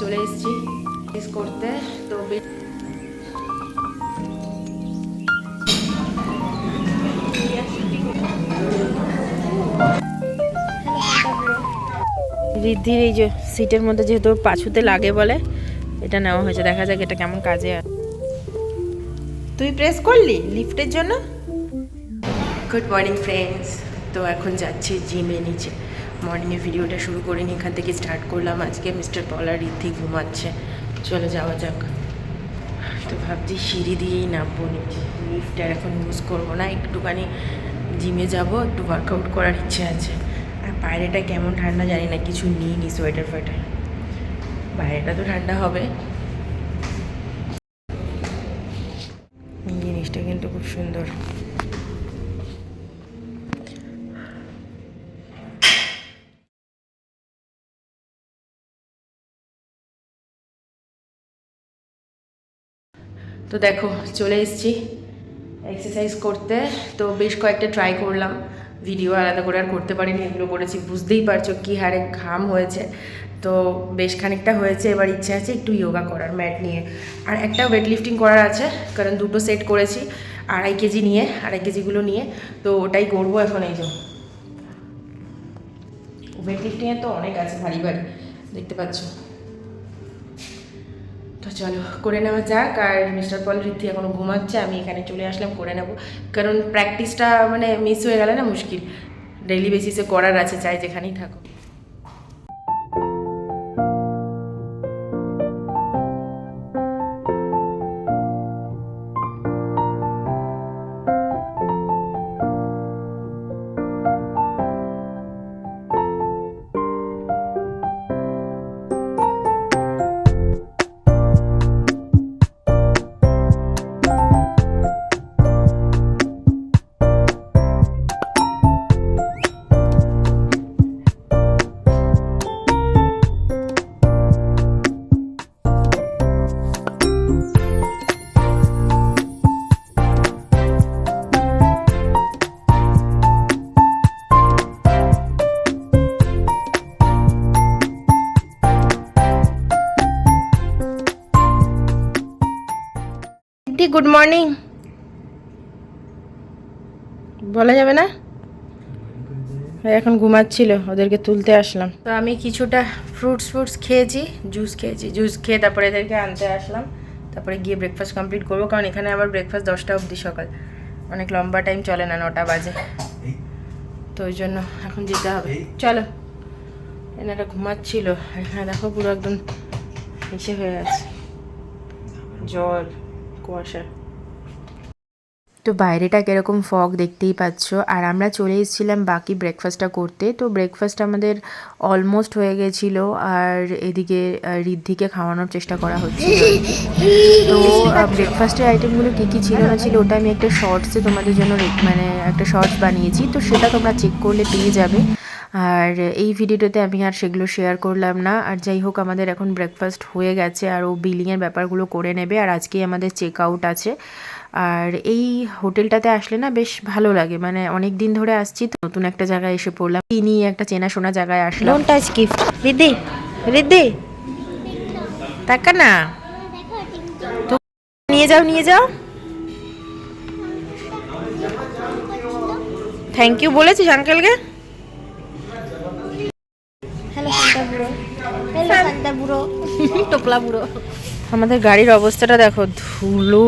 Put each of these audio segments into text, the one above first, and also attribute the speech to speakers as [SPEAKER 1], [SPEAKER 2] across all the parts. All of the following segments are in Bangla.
[SPEAKER 1] চলে এসেছি। মিস করতে। তো রিদ্ধির এই যে সিটের মধ্যে যেহেতু পাছুতে লাগে বলে, এটা নেওয়া হয়েছে। দেখা যাক এটা কেমন কাজে তুই প্রেস করলি লিফটের জন্য? গুড মর্নিং ফ্রেন্ডস তো এখন যাচ্ছি জিমে নিচে। মর্নিংয়ে ভিডিওটা শুরু করিনি, এখান থেকে স্টার্ট করলাম। আজকে মিস্টার পলার রিদ্ধি ঘুমাচ্ছে। চলে যাওয়া যাক। তো ভাবছি সিঁড়ি দিয়েই নামবো লিফট আর এখন ইউজ করব না, একটুখানি জিমে যাব, একটু ওয়ার্কআউট করার ইচ্ছে আছে। আর বাইরেটা কেমন ঠান্ডা জানি না, কিছু নিই নি সোয়েটার ফোয়েটার। বাইরেটা তো ঠান্ডা হবে। জিনিসটা কিন্তু খুব সুন্দর। তো দেখো, চলে এসেছি এক্সারসাইজ করতে। তো বেশ কয়েকটা ট্রাই করলাম। ভিডিও আলাদা করে আর করতে পারিনি, এগুলো করেছি। বুঝতেই পারছ কী হারে ঘাম হয়েছে। তো বেশ খানিকটা হয়েছে, এবার ইচ্ছে আছে একটু যোগা করার ম্যাট নিয়ে। আর একটা ওয়েট লিফটিং করার আছে, কারণ দুটো সেট করেছি, আড়াই কেজি নিয়ে, আড়াই কেজিগুলো নিয়ে। তো ওটাই করব এখন এই যে। ওয়েট লিফটিংয়ে তো অনেক আছে, ভারী ভারী। দেখতে পাচ্ছ? চলো, করে নেওয়া যাক। আর মিস্টার পল ঋদ্ধি এখনও ঘুমাচ্ছে, আমি এখানে চলে আসলাম, করে নেব। কারণ প্র্যাকটিসটা মানে মিস হয়ে গেলে না মুশকিল। ডেইলি বেসিসে করার আছে, চাই যেখানেই থাকো গুড মর্নিং। বলা যাবে না? এখন ঘুমাচ্ছিল, ওদেরকে তুলতে আসলাম। তো আমি কিছুটা ফ্রুটস ফ্রুটস খেয়েছি জুস খেয়েছি। জুস খেয়ে তারপরে এদেরকে আনতে আসলাম। তারপরে গিয়ে ব্রেকফাস্ট কমপ্লিট করব, কারণ এখানে আবার ব্রেকফাস্ট দশটা অবধি সকাল। অনেক লম্বা টাইম চলে না, নটা বাজে। তো ওই জন্য এখন যেতে হবে। চলো। এনারা ঘুমাচ্ছিল। এখানে দেখো পুরো একদম এসে হয়ে আছে। জল। কুয়াশা। তো বাইরেটা কীরকম ফগ দেখতেই পাচ্ছ। আর আমরা চলে এসেছিলাম বাকি ব্রেকফাস্টটা করতে। তো ব্রেকফাস্ট আমাদের অলমোস্ট হয়ে গেছিল। আর এদিকে ঋদ্ধিকে খাওয়ানোর চেষ্টা করা হচ্ছে তো ব্রেকফাস্টের আইটেমগুলো কী কী ছিল না ছিল, ওটা আমি একটা শর্টসে তোমাদের জন্য মানে একটা শর্টস বানিয়েছি। তো সেটা তোমরা চেক করলে পেয়ে যাবে। আর এই ভিডিওটাতে আমি আর সেগুলো শেয়ার করলাম না। আর যাই হোক, আমাদের এখন ব্রেকফাস্ট হয়ে গেছে আর ও বিলিংয়ের ব্যাপারগুলো করে নেবে আর আজকেই আমাদের চেক আউট আছে। আর এই হোটেলটাতে আসলে না বেশ ভালো লাগে। মানে অনেক দিন ধরে আসছি তো নতুন একটা জায়গায় এসে পড়লাম। তিনি একটা চেনাশোনা জায়গায় আসলাম। রিদ্ধি তাকা না। নিয়ে যাও নিয়ে যাও। থ্যাংক ইউ বলেছিস আঙ্কেলকে টোপলা বুড়ো আমাদের গাড়ির অবস্থাটা দেখো ধুলো।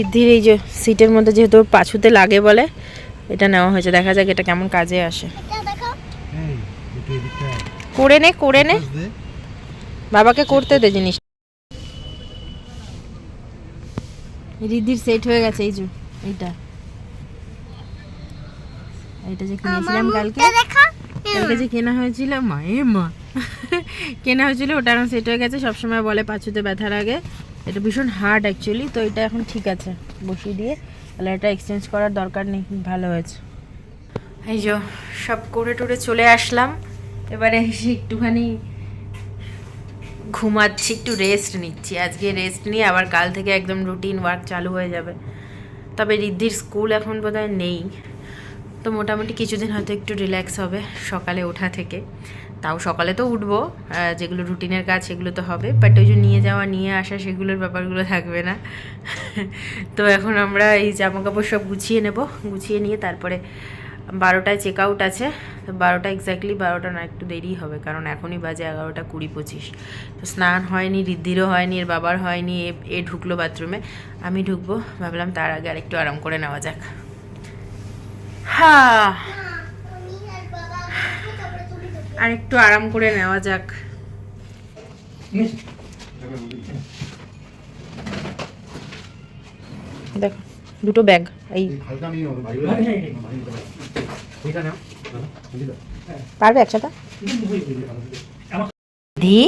[SPEAKER 1] ঋদ্ধির এই যে সিটের মধ্যে যেহেতু পাছুতে লাগে বলে এটা নেওয়া হয়েছে। দেখা যাক এটা কেমন কাজে আসে।
[SPEAKER 2] এটা
[SPEAKER 1] করে নে করে নে। বাবাকে করতে দে জিনিস। রিদ্ধির সেট হয়ে গেছে এই যে এইটা। এইটা যে কিনেছিলাম কালকে।
[SPEAKER 2] এটা দেখো।
[SPEAKER 1] কালকে যে কেনা হয়েছিল, মা মা। কেনা হয়েছিল, ওটা এখন সেট হয়ে গেছে, সবসময় বলে পাঁচুতে ব্যথা লাগে এটা ভীষণ হার্ড অ্যাকচুয়ালি তো এটা এখন ঠিক আছে, বসিয়ে দিয়ে। তাহলে এটা এক্সচেঞ্জ করার দরকার নেই, ভালো হয়েছে। এই যে, সব করে টরে চলে আসলাম। এবারে এসে একটুখানি ঘুমাচ্ছি, একটু রেস্ট নিচ্ছি। আজকে রেস্ট নিয়ে আবার কাল থেকে একদম রুটিন ওয়ার্ক চালু হয়ে যাবে। তবে রিদ্ধির স্কুল এখন বোধহয় নেই। তো মোটামুটি কিছুদিন হয়তো একটু রিল্যাক্স হবে সকালে ওঠা থেকে। তাও সকালে তো উঠবো যেগুলো রুটিনের কাজ সেগুলো তো হবে। বাট ওই যে নিয়ে যাওয়া, নিয়ে আসা সেগুলোর ব্যাপারগুলো থাকবে না। তো এখন আমরা এই জামা কাপড় সব গুছিয়ে নেব। গুছিয়ে নিয়ে তারপরে বারোটায় চেক আউট আছে। তো বারোটা এক্স্যাক্টলি বারোটা না, একটু দেরি হবে কারণ এখনই বাজে এগারোটা কুড়ি পঁচিশ। তো স্নান হয়নি, রিদ্ধিরও হয়নি, এর বাবার হয়নি, এ- ঢুকলো বাথরুমে আমি ঢুকবো, ভাবলাম তার আগে আর একটু আরাম করে নেওয়া যাক।
[SPEAKER 2] আমি আর
[SPEAKER 1] একটু আরাম করে নেওয়া যাক। দেখো, দুটো ব্যাগ, এই। পারবে একসাথে? দি,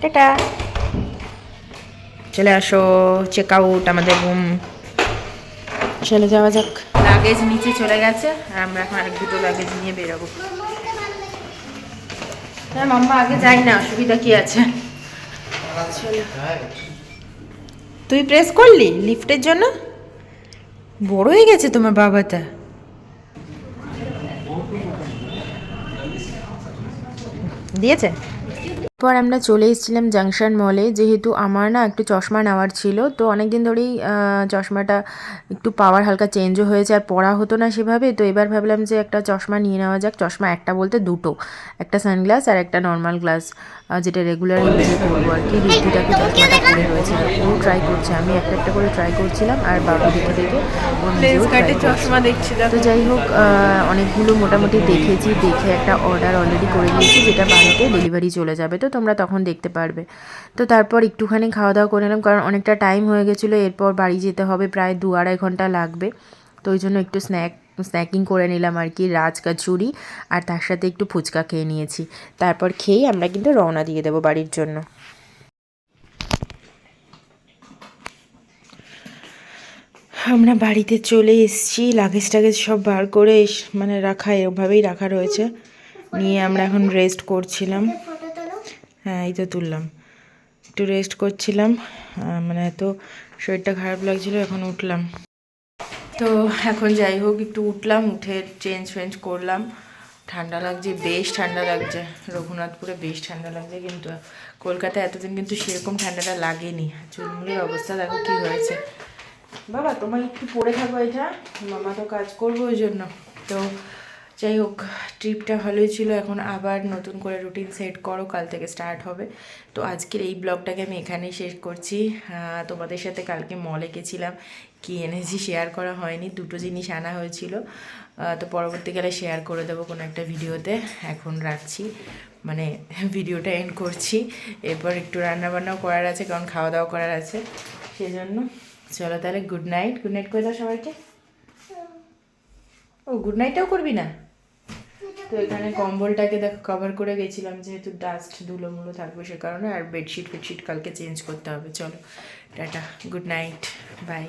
[SPEAKER 1] টাটা। চলে আসো চেক আউট আমাদের রুম চলে যাওয়া যাক। লাগেজ নিচে চলে গেছে আর আমরা এখন আরেক দুটো লাগেজ নিয়ে বেরোবো। হ্যাঁ মাম্মা আগে যাই না অসুবিধা কি আছে? তুই প্রেস করলি লিফটের জন্য? বড় হয়ে গেছে তোমার বাবাটা। দিয়েছে? পর আমরা চলে এসেছিলাম জাংশন মলে। যেহেতু আমার না একটু চশমা নেওয়ার ছিল, তো অনেক দিন ধরেই চশমাটা একটু পাওয়ার হালকা চেঞ্জও হয়েছে আর পড়া হতো না সেভাবে। তো এবার ভাবলাম যে একটা চশমা নিয়ে নেওয়া যাক। চশমা একটা বলতে দুটো, একটা সানগ্লাস আর একটা নর্মাল গ্লাস যেটা রেগুলার ইউজে করব আর কি ঋতুটাকে চশমাটা পরে রয়েছে ও ট্রাই করছে আমি একটা একটা করে ট্রাই করছিলাম আর বাবা দেখে দেখে ও নিজেও
[SPEAKER 3] চশমা দেখছি
[SPEAKER 1] তো যাই হোক অনেকগুলো মোটামুটি দেখেছি দেখে একটা অর্ডার অলরেডি করে দিয়েছি যেটা বাড়িতে ডেলিভারি চলে যাবে তো তোমরা তখন দেখতে পারবে। তো তারপর একটুখানি খাওয়া দাওয়া করে নিলাম কারণ অনেকটা টাইম হয়ে গেছিল এরপর বাড়ি যেতে হবে প্রায় দু আড়াই ঘণ্টা লাগবে। তো ওই জন্য একটু স্ন্যাক স্ন্যাকিং করে নিলাম আর কি রাজ কচুরি আর তার সাথে একটু ফুচকা খেয়ে নিয়েছি। তারপর খেয়েই আমরা কিন্তু রওনা দিয়ে দেবো বাড়ির জন্য। আমরা বাড়িতে চলে এসেছি লাগেজ টাগেজ সব বার করে মানে রাখা, এভাবেই রাখা রয়েছে। নিয়ে আমরা এখন রেস্ট করছিলাম। হ্যাঁ এই তো তুললাম। একটু রেস্ট করছিলাম মানে এত শরীরটা খারাপ লাগছিল, এখন উঠলাম। তো এখন যাই হোক, একটু উঠলাম, উঠে চেঞ্জ ফেঞ্জ করলাম। ঠান্ডা লাগছে, বেশ ঠান্ডা লাগছে। রঘুনাথপুরে বেশ ঠান্ডা লাগছে কিন্তু, কলকাতায় এতদিন কিন্তু সেরকম ঠান্ডাটা লাগেনি। চুলমুড়ির অবস্থা, দেখো কী হয়েছে। বাবা তোমার একটু পরে থাকো এটা। মামা তো কাজ করব ওই জন্য। তো যাই হোক ট্রিপটা ভালোই ছিল, এখন আবার নতুন করে রুটিন সেট করো, কাল থেকে স্টার্ট হবে। তো আজকের এই ব্লগটাকে আমি এখানেই শেষ করছি। তোমাদের সাথে কালকে মলে গেছিলাম, কি এনেছি শেয়ার করা হয়নি, দুটো জিনিস আনা হয়েছিল। তো পরবর্তীকালে শেয়ার করে দেবো কোনো একটা ভিডিওতে এখন রাখছি মানে ভিডিওটা এন্ড করছি। এরপর একটু রান্নাবান্নাও করার আছে, কারণ খাওয়া দাওয়া করার আছে, সেজন্য। চলো তাহলে গুড নাইট গুড নাইট করে দাও সবাইকে। ও গুড নাইটটাও করবি না? তো এখানে কম্বলটাকে দেখো কভার করে গেছিলাম, যেহেতু ডাস্ট ধুলো মুলো থাকবে সে কারণে, আর বেডশিট ফেডশিট কালকে চেঞ্জ করতে হবে। চলো, টাটা গুড নাইট বাই